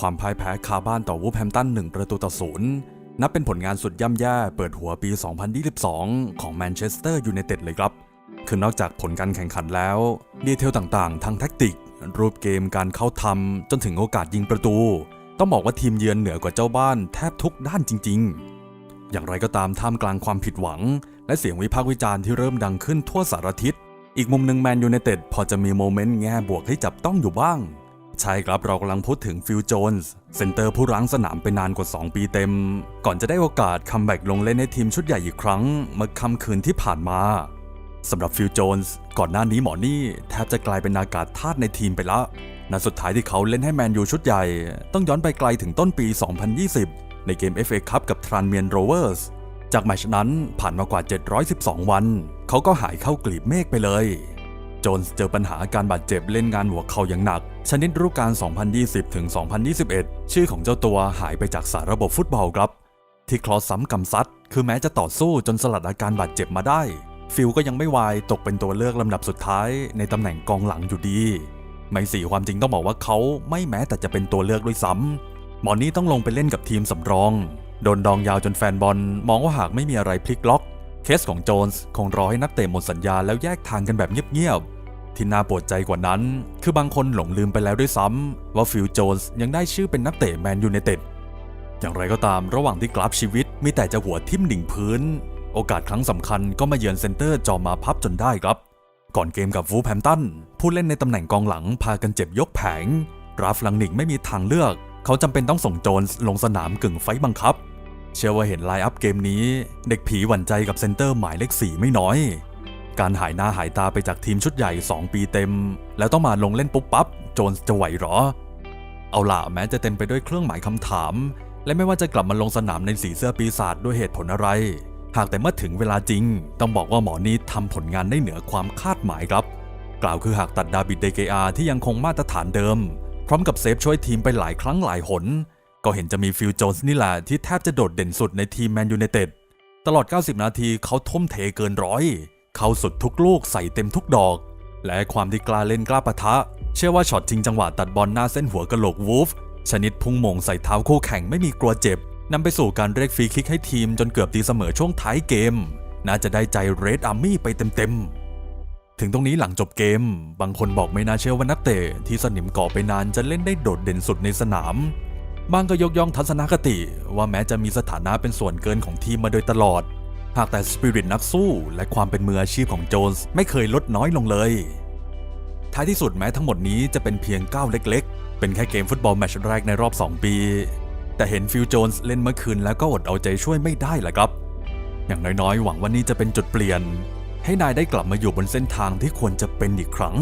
ความพ่ายแพ้คาบ้านต่อวูฟแฮมตัน1ประตูต่อศูนย์นับเป็นผลงานสุดย่ำแย่เปิดหัวปี 2022 ของแมนเชสเตอร์ยูไนเต็ดเลยครับ คือนอกจากผลการแข่งขันแล้ว ดีเทลต่างๆทั้งแท็กติก รูปเกมการเข้าทำจนถึงโอกาสยิงประตู ต้องบอกว่าทีมเยือนเหนือกว่าเจ้าบ้านแทบทุกด้านจริง ๆ อย่างไรก็ตามท่ามกลางความผิดหวัง และเสียงวิพากษ์วิจารณ์ที่เริ่มดังขึ้นทั่วสารทิศ อีกมุมหนึ่งแมนยูไนเต็ดพอจะมีโมเมนต์แง่บวกให้จับต้องอยู่บ้าง ใช่ครับเรากำลังพูดถึงฟิลโจนส์เซนเตอร์ผู้รั้งสนามไปนานกว่า 2 ปีเต็ม ก่อนจะได้โอกาสคัมแบ็กลงเล่นในทีมชุดใหญ่อีกครั้ง เมื่อค่ำคืนที่ผ่านมาสำหรับฟิลโจนส์ก่อนหน้านี้หมอนี่แทบจะกลายเป็นอากาศธาตุในทีมไปล้วนัดสุดท้ายที่เขาเล่นให้แมนยูชุดใหญ่ ต้องย้อนไปไกลถึงต้นปี 2020 ในเกม FA คัพกับทรานเมียนโรเวอร์สจากแมชนั้นผ่านมากว่า 712 วัน เขาก็หายเข้ากลีบเมฆไปเลย โจนส์เจอปัญหาการบาดเจ็บเล่นงานหัวเข่าอย่างหนัก ชนิดฤดูกาล2020 ถึง 2021 ชื่อของเจ้าตัวหายไปจากสารระบบฟุตบอลครับ ที่คลอซ้ำกำซัด คือแม้จะต่อสู้จนสลัดอาการบาดเจ็บมาได้ ฟิลก็ยังไม่วายตกเป็นตัวเลือกลำดับสุดท้าย ในตำแหน่งกองหลังอยู่ดีไม่สี่ความจริงต้องบอกว่าเขาไม่แม้แต่จะเป็นตัวเลือกด้วยซ้ำหมอนี่ต้องลงไปเล่นกับทีมสำรอง โดนดองยาวจนแฟนบอลมองว่าหากไม่มีอะไรพลิกล็อก เคสของโจนส์คงรอให้นักเตะหมดสัญญาแล้วแยกทางกันแบบเงียบๆ ที่น่าปวดใจกว่านั้น คือบางคนหลงลืมไปแล้วด้วยซ้ำว่าฟิลโจนส์ยังได้ชื่อเป็นนักเตะแมนยูไนเต็ด อย่างไรก็ตามระหว่างที่กราฟชีวิตมีแต่จะหัวทิ่มดิ่งพื้น โอกาสครั้งสำคัญก็มาเยือนเซนเตอร์จอมาพับจนได้ครับ ก่อนเกมกับวูแฮมตันผู้เล่นในตำแหน่งกองหลังพากันเจ็บยกแผงราฟลังนิกไม่มีทางเลือก เขาจำเป็นต้องส่งโจนส์ลงสนามกึ่งไฟบังคับ เชื่อว่าเห็นไลน์อัพเกมนี้ เด็กผีหวั่นใจกับเซนเตอร์หมายเลขสี่ไม่น้อย การหายหน้าหายตาไปจากทีมชุดใหญ่ 2 ปีเต็ม แล้วต้องมาลงเล่นปุ๊บปั๊บโจนจะไหวหรอ เอาล่ะแม้จะเต็มไปด้วยเครื่องหมายคำถาม และไม่ว่าจะกลับมาลงสนามในสีเสื้อปีศาจด้วยเหตุผลอะไร หากแต่เมื่อถึงเวลาจริง ต้องบอกว่าหมอนี่ทำผลงานได้เหนือความคาดหมายครับ กล่าวคือหากตัดดาบิดเดเกอาที่ยังคงมาตรฐานเดิม พร้อมกับเซฟช่วยทีมไปหลายครั้งหลายหน ก็เห็นจะมีฟิลโจนส์นี่แหละที่แทบจะโดดเด่นสุดในทีมแมนยูไนเต็ดตลอด 90 นาทีเขาทุ่มเทเกินร้อยเขาสุดทุกลูกใส่เต็มทุกดอก และความที่กล้าเล่นกล้าปะทะ เชื่อว่าช็อตชิงจังหวะตัดบอลหน้าเส้นหัวกะโหลกวูฟชนิดพุ่งมงใส่เท้าคู่แข่งไม่มีกลัวเจ็บนำไปสู่การเรียกฟรีคิกให้ทีมจนเกือบตีเสมอช่วงท้ายเกม น่าจะได้ใจเรดอาร์มี่ไปเต็มๆ ถึงตรงนี้หลังจบเกม บางคนบอกไม่น่าเชื่อว่านักเตะที่สนิมเกาะไปนานจะเล่นได้โดดเด่นสุดในสนาม บางก็ยกย่องทัศนคติว่าแม้จะมีสถานะเป็นส่วนเกินของทีมมาโดยตลอด หากแต่สปิริตนักสู้และความเป็นมืออาชีพของโจนส์ไม่เคยลดน้อยลงเลย ท้ายที่สุดแม้ทั้งหมดนี้จะเป็นเพียงก้าวเล็ก ๆ เป็นแค่เกมฟุตบอลแมตช์แรกในรอบ 2 ปี แต่เห็นฟิลโจนส์เล่นเมื่อคืนแล้วก็อดเอาใจช่วยไม่ได้แหละครับ อย่างน้อยๆ หวังว่านี่จะเป็นจุดเปลี่ยน ให้นายได้กลับมาอยู่บนเส้นทางที่ควรจะเป็นอีกครั้ง